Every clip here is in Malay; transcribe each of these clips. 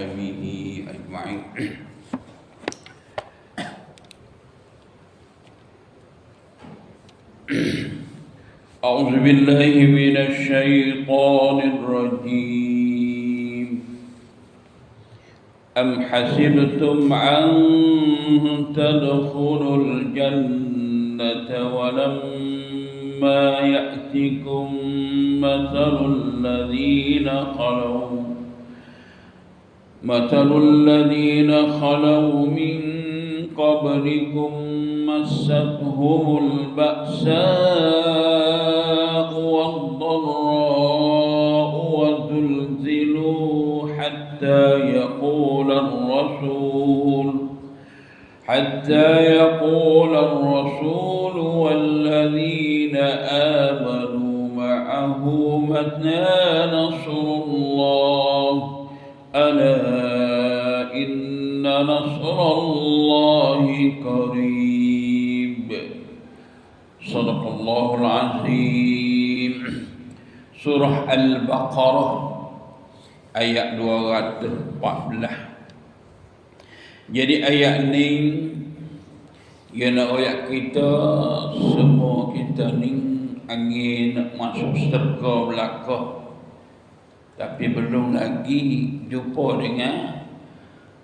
أجمعين. أعوذ بالله من الشيطان الرجيم. أم حسبتم أن تدخلوا الجنة ولما يأتكم مثل الذين خلوا مثل الذين خلوا من قبلكم مستهم البأساء والضراء وزلزلوا حتى يقول الرسول حتى يقول الرسول والذين آمنوا معه متى نصر الله ألا إن نصر الله قريب صدق الله العظيم سورة البقرة ayat 214 jadi ayat ni ia nak ayat kita semua kita ni angin nak masuk serga belakang tapi belum lagi jumpa dengan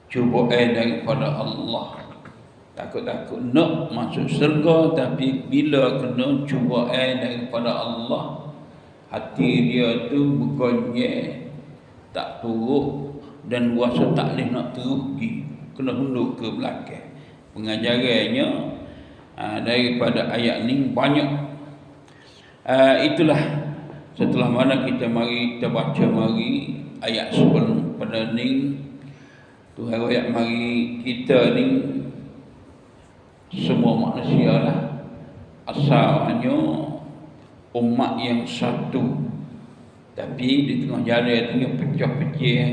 cubaan daripada Allah. Takut-takut nak masuk surga tapi bila kena cubaan daripada Allah hati dia tu bergonye tak turut dan rasa tak boleh nak terugi kena hunduk ke belakang. Pengajarannya aa, daripada ayat ni banyak. Aa, itulah setelah mana kita mari kita baca mari ayat sebelum pada ni. Tuhan ayat mari kita ni semua manusia lah. Asalnya umat yang satu. Tapi di tengah jalan itu pecah-pecah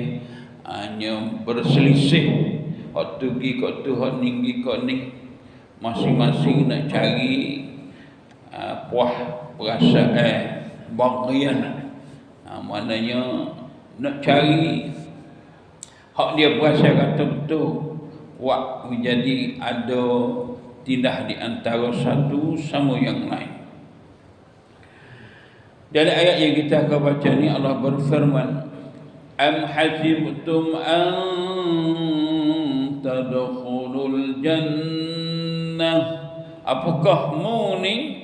hanya berselisih. Hak tu pergi kat tu hak ni pergi kat ni. Masing-masing nak cari uh, puas perasaan bagian ha, maknanya nak cari hak dia berasa kata betul. Buat menjadi ada tindah di antara satu sama yang lain. Dari ayat yang kita akan baca ni Allah berfirman am hasibtum an tadkhulul jannah? Apakah mu ni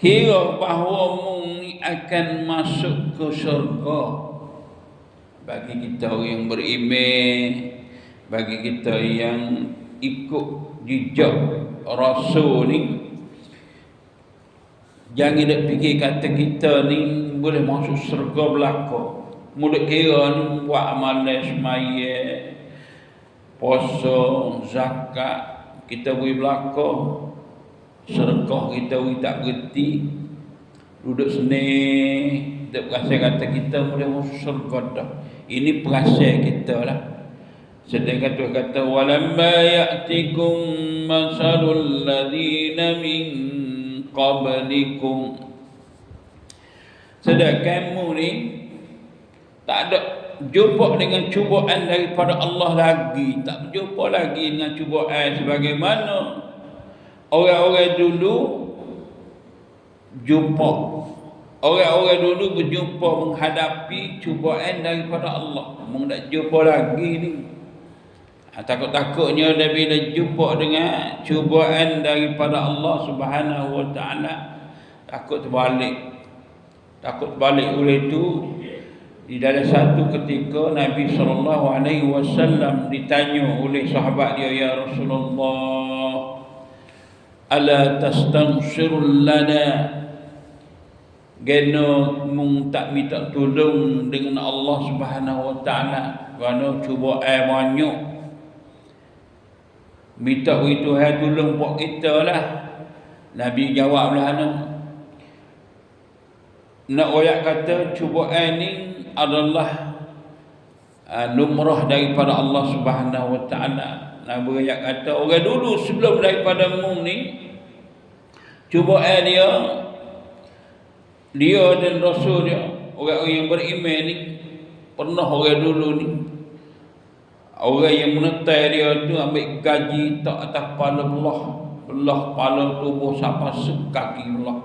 kira bahawa mu ni akan masuk ke syurga. Bagi kita yang beriman bagi kita yang ikut jejak rasul ni jangan nak fikir kata kita ni boleh masuk syurga belaka. Mulut kira ni buat amalan semaya puasa zakat kita boleh belaka sedekah kita tak berhenti. Duduk seni tak berasa kata kita boleh masuk syurga dah. Ini perasaan kita lah. Sedangkan Tuhan kata walamma ya'tikum masalul ladina min qablikum. Sedangkan kamu ni tak ada jumpa dengan cubaan daripada Allah lagi. Tak jumpa lagi dengan cubaan sebagaimana orang-orang dulu jumpa. Orang-orang dulu berjumpa menghadapi cubaan daripada Allah. Mung nak jumpa lagi ni. Ha, takut-takutnya dia bila jumpa dengan cubaan daripada Allah Subhanahu wa taala. Takut terbalik. Takut balik oleh itu di dalam satu ketika Nabi sallallahu alaihi wasallam ditanya oleh sahabat dia ya Rasulullah ala tastaghfir lana. Geno mung tak minta tolong dengan Allah Subhanahu wa taala. Kerana cuba air banyak minta itu hai tolong buat kita lah. Nabi jawablah anu nak ayat kata cubaan ni adalah uh, lumrah daripada Allah Subhanahu wa taala. Nabi ayat kata orang dulu sebelum daripada mu ni cubaan dia dia dan rasul dia orang-orang yang beriman ni pernah orang dulu ni Orang yang menetai dia tu ambil gaji tak atas kepala belah. Belah kepala tubuh sampai sekaki belah.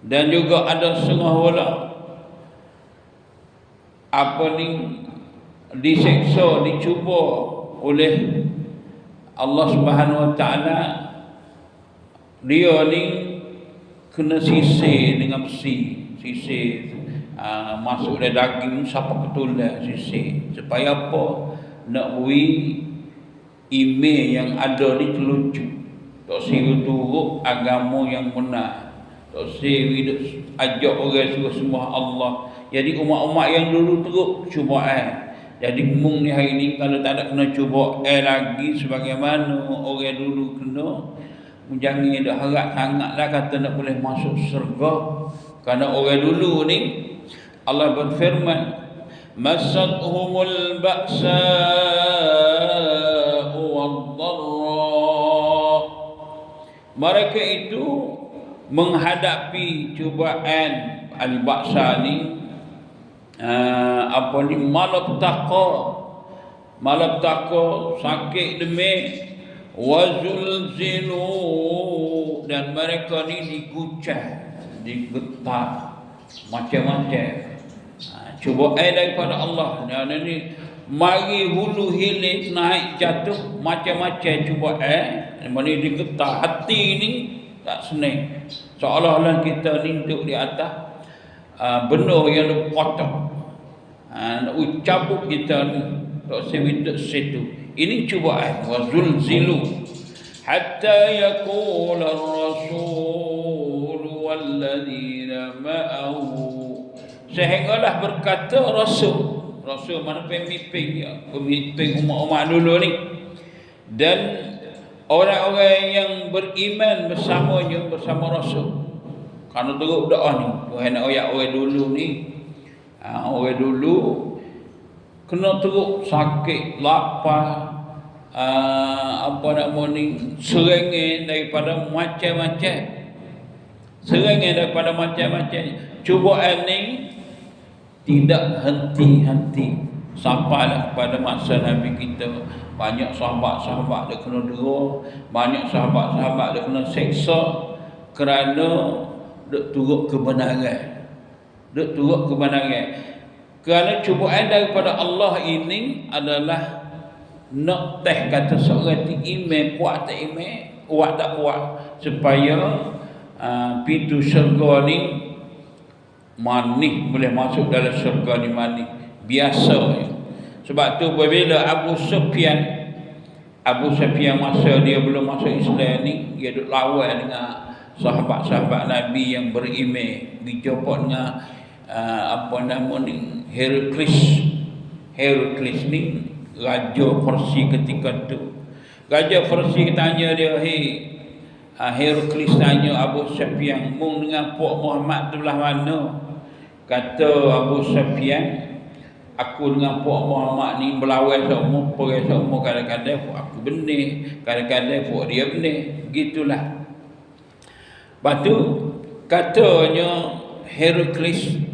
Dan juga ada setengah wala apa ni diseksa, dicuba oleh Allah Subhanahu Wa Taala dia ni kena sisir dengan besi sisir uh, masuk dalam daging siapa betul dah sisir. Supaya apa? Nak bui email yang ada ni terlucu tak siru turut agama yang benar. Tak siru ajak orang suruh semua Allah. Jadi umat-umat yang dulu teruk cuba eh jadi mung ni hari ni kalau tak ada kena cuba eh lagi sebagaimana orang dulu kena jangan ada harap sangatlah kata nak boleh masuk surga. Kerana orang dulu ni Allah berfirman masadhumul ba'sa wad mereka itu menghadapi cubaan al-ba'sa ni uh, apa ni? Malaptaka malaptaka sakit demik. Wazulzilu dan mereka ni diguncang digetar. Macam-macam. Ha, cuba air daripada Allah. Dan ini mari hulu hilir naik jatuh. Macam-macam cuba air. Mana digetar. Hati ni tak senang. Seolah-olah kita ni duduk di atas uh, benda yang kotor ha, nak kita ni. Tak sewidak situ. Ini cubaan. Wa zulzilu. Hatta yaqul ar-rasul walladzina ma'ahu. Sehinggalah berkata rasul. Rasul mana pemimpin ya pemimpin umat-umat dulu ni. Dan orang-orang yang beriman bersamanya bersama rasul. Kerana teruk doa ni. Tuhan nak ayat orang dulu ni ha, orang dulu kena teruk sakit lapar uh, apa nama ni serengai daripada macam-macam. Serengai daripada macam-macam. Cubaan ni tidak henti-henti. Sampailah kepada masa Nabi kita. Banyak sahabat-sahabat dia kena dera banyak sahabat-sahabat dia kena seksa kerana dia turut kebenaran dia turut kebenaran kerana cubaan daripada Allah ini adalah nak teh kata seorang ti iman kuat tak iman, kuat tak kuat supaya uh, pintu syurga ni manis boleh masuk dalam syurga ni manis. Biasa ya. sebab tu bila Abu Sufyan Abu Sufyan masa dia belum masuk Islam ni dia duduk lawan dengan sahabat-sahabat Nabi yang beriman dijumpa dengan uh, apa nama ni? Heracles Heracles ni raja Persia ketika tu. Raja Persia tanya dia hei uh, Heracles tanya Abu Sufyan mung dengan Puak Muhammad tu belah mana? Kata Abu Sufyan aku dengan Puak Muhammad ni berlawan semua pergi semua kadang-kadang aku benih kadang-kadang Puak dia benih. Gitulah. Lepas tu katanya Heracles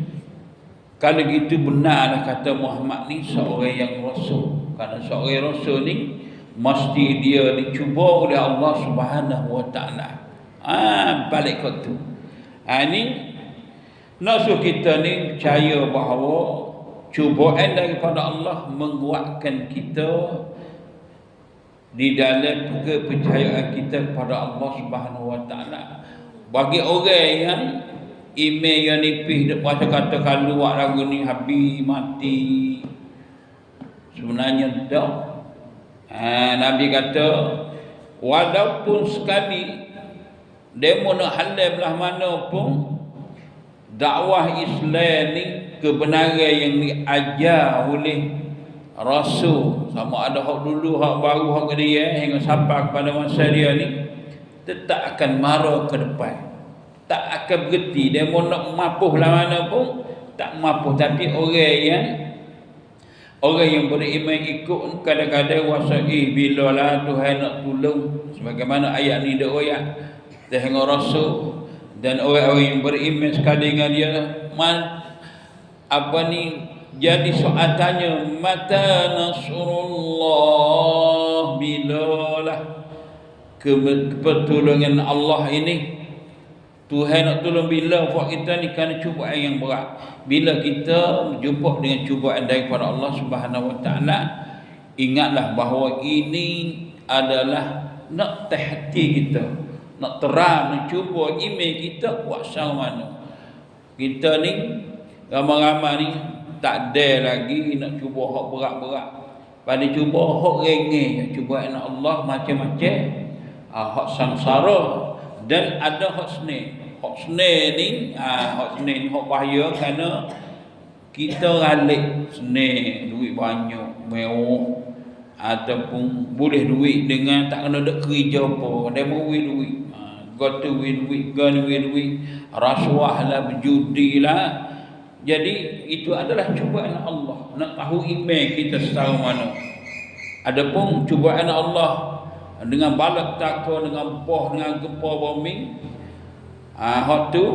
kalau gitu benarlah kata Muhammad ni seorang yang rasul. Karena seorang rasul ni mesti dia dicuba oleh Allah Subhanahu Wa Taala. Ah balik ke tu. Ha ni nasuh kita ni percaya bahawa cubaan daripada Allah menguatkan kita di dalam kepercayaan kita kepada Allah Subhanahu Wa Taala. Bagi orang yang email yang nipis dia puasa kata kalau buat lagu ni habis mati. Sebenarnya tak. Ha, Nabi kata walaupun sekali mau nak halal belah mana pun dakwah Islam ni kebenaran yang diajar oleh Rasul. Sama ada hak dulu hak baru hak dia hingga sampai kepada masa dia ni tetap akan marah ke depan tak akan berhenti. Dia mau nak mapuh lah mana pun tak mapuh. Tapi orang yang orang yang beriman ikut kadang-kadang wasa eh bila lah Tuhan nak tolong? Sebagaimana ayat ni dia ayat dengan rasul. Dan orang-orang yang beriman sekali dengan dia man, apa ni? Jadi soal tanya mata nasrullah bilalah kepertolongan Allah ini Tuhan nak tolong bila buat kita ni kerana cubaan yang berat. Bila kita berjumpa dengan cubaan daripada Allah Subhanahu Wa Taala, ingatlah bahawa ini adalah nak teh hati kita, nak terang, nak cuba iman kita buat mana. Kita ni ramai-ramai ni tak ada lagi nak cuba hak berat-berat. Pada cuba hak ringan, cuba anak Allah macam-macam. Ah, hak sangsara dan ada hak senang. Hak senang ni, ah, hak senang ni hak bahaya kerana kita ralik senang, duit banyak, mewah ataupun boleh duit dengan tak kena dek kerja apa, demo duit. Ah, got to win duit, gun win duit, rasuah lah, berjudi lah. Jadi itu adalah cubaan Allah. Nak tahu iman kita setahu mana. Adapun cubaan Allah dengan balak takwa dengan boh dengan gempa bumi ah hak tu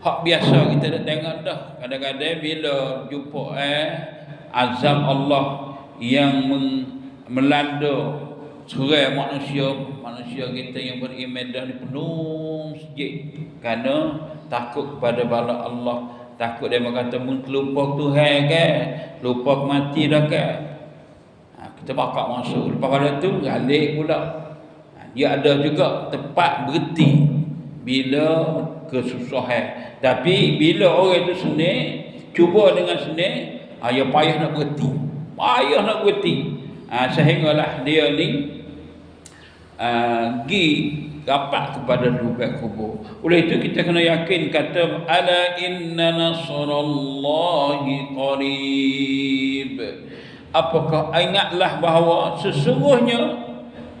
hak biasa kita dah tengok dah. Kadang-kadang bila jumpa eh azab Allah yang melanda serai manusia manusia kita yang beriman dan penuh sejik kerana takut kepada balak Allah. Takut dia berkata mun lupa Tuhan ke? Lupa mati dah ke? Kita bakar masuk. Lepas pada tu galik pula. Ha, dia ada juga tempat berhenti bila kesusahan. Tapi bila orang itu senang cuba dengan ayah ha, payah nak berhenti. Payah nak berhenti. Ha, sehinggalah dia ni uh, gi dapat kepada lubang kubur. Oleh itu kita kena yakin kata ala inna nasrallahi qarib. Apakah ingatlah bahawa sesungguhnya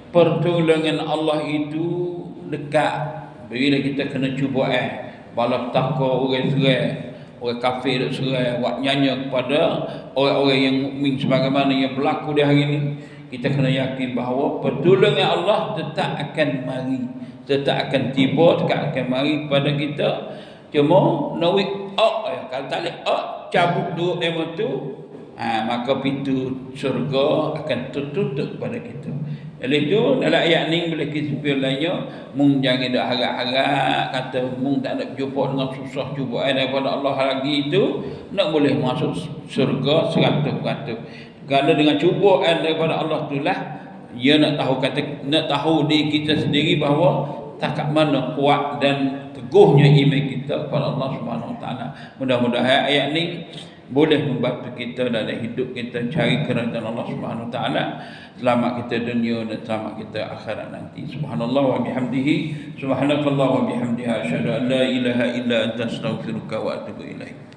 pertolongan Allah itu dekat bila kita kena cuba eh balap takwa orang serai orang kafir serai buat nyanyi kepada orang-orang yang mukmin sebagaimana yang berlaku di hari ini kita kena yakin bahawa pertolongan Allah tetap akan mari. Tetap akan tiba tetap akan mari kepada kita. Cuma nawik oh kalau tak boleh cabut dua emot tu ha, maka pintu syurga akan tertutup kepada kita. Oleh itu dalam ayat ni boleh kita sebut lainnya mung jangan dak harap-harap kata mung tak nak jumpa dengan susah cuba daripada Allah lagi itu nak boleh masuk syurga 100%. Kerana dengan cubaan daripada Allah itulah ia nak tahu kata nak tahu di kita sendiri bahawa tak mana kuat dan teguhnya iman kita kepada Allah Subhanahu Wa Taala. Mudah-mudahan ayat ni boleh membantu kita dalam hidup kita cari kerajaan Allah Subhanahu Wa Taala. Selamat kita dunia dan selamat kita akhirat nanti. Subhanallah wa bihamdihi. Subhanakallah wa bihamdiha asyhadu an la ilaha illa anta astaghfiruka wa atubu ilaik